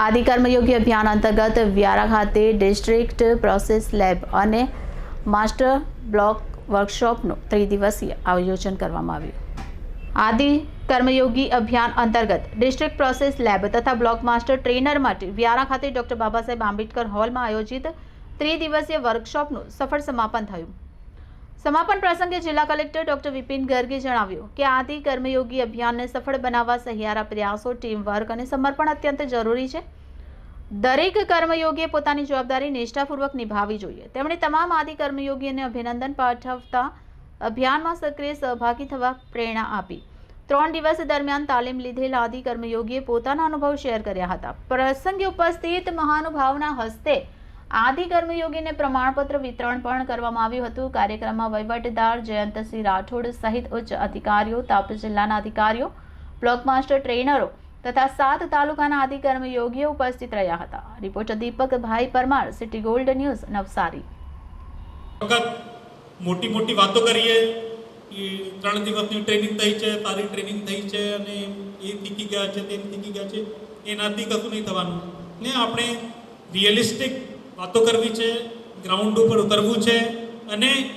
આદિ કર્મયોગી અભિયાન અંતર્ગત વ્યારા ખાતે ડિસ્ટ્રિક્ટ પ્રોસેસ લેબ અને માસ્ટર બ્લોક વર્કશોપનું ત્રિદિવસીય આયોજન કરવામાં આવ્યું. આદિ કર્મયોગી અભિયાન અંતર્ગત ડિસ્ટ્રિક્ટ પ્રોસેસ લેબ તથા બ્લોક માસ્ટર ટ્રેનર માટે વ્યારા ખાતે ડોક્ટર બાબા સાહેબ આંબેડકર હોલમાં આયોજિત ત્રિદિવસીય વર્કશોપનું સફળ સમાપન થયું. સમાપન પ્રસંગે જિલ્લા કલેક્ટર ડોક્ટર વિપિન ગર્ગે જણાવ્યું કે આદિ કર્મયોગી અભિયાનને સફળ બનાવવા સહિયારા પ્રયાસો ટીમ વર્ક અને સમર્પણ અત્યંત જરૂરી છે. દરેક કર્મયોગીએ પોતાની જવાબદારી નિષ્ઠાપૂર્વક નિભાવવી જોઈએ. તેમણે તમામ આદિ કર્મયોગીઓને અભિનંદન પાઠવતા અભિયાનમાં સક્રિય સહભાગી થવા પ્રેરણા આપી. ત્રણ દિવસ દરમિયાન તાલીમ લીધેલ આદિ કર્મયોગીએ પોતાના અનુભવ શેર કર્યા હતા. પ્રસંગે ઉપસ્થિત મહાનુભાવના હસ્તે આદિ કર્મયોગીને પ્રમાણપત્ર વિતરણ પણ કરવામાં આવ્યું હતું. કાર્યક્રમમાં વહીવટદાર જયંતસિંહ રાઠોડ સહિત ઉચ્ચ અધિકારીઓ, તાપી જિલ્લાના અધિકારીઓ, બ્લોક માસ્ટર ટ્રેનરો તથા સાત તાલુકાના આદિ કર્મયોગીઓ ઉપસ્થિત રહ્યા હતા. રિપોર્ટર દીપકભાઈ Parmar, city gold news, Navsari. મોટી મોટી વાતો કરીએ. ત્રણ દિવસની ટ્રેનિંગ થઈ છે, સારી ટ્રેનિંગ થઈ છે અને એ શીખી ગયા છે તે શીખી ગયા છે. એનાથી કશું નહીં થવાનું. ને આપણે રિયલિસ્ટિક વાતો કરવી છે ગ્રાઉન્ડ ઉપર ઉતરવું છે અને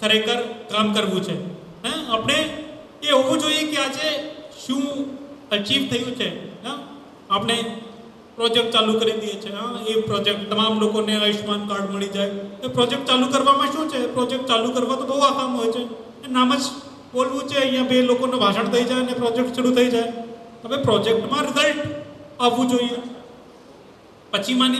ખરેખર કામ કરવું છે. હે, આપણે એ હોવું જોઈએ કે આજે શું અચીવ થયું છે. હા, આપણે પ્રોજેક્ટ ચાલુ કરી દઈએ છીએ હા, એ પ્રોજેક્ટ તમામ લોકોને આયુષ્માન કાર્ડ મળી જાય. એ પ્રોજેક્ટ ચાલુ કરવામાં શું છે? પ્રોજેક્ટ ચાલુ કરવા તો બહુ આકામ હોય છે. નામ જ બોલવું છે, અહીંયા બે લોકોનું ભાષણ થઈ જાય અને પ્રોજેક્ટ શરૂ થઈ જાય. હવે પ્રોજેક્ટમાં રિઝલ્ટ આવવું જોઈએ. પછી માની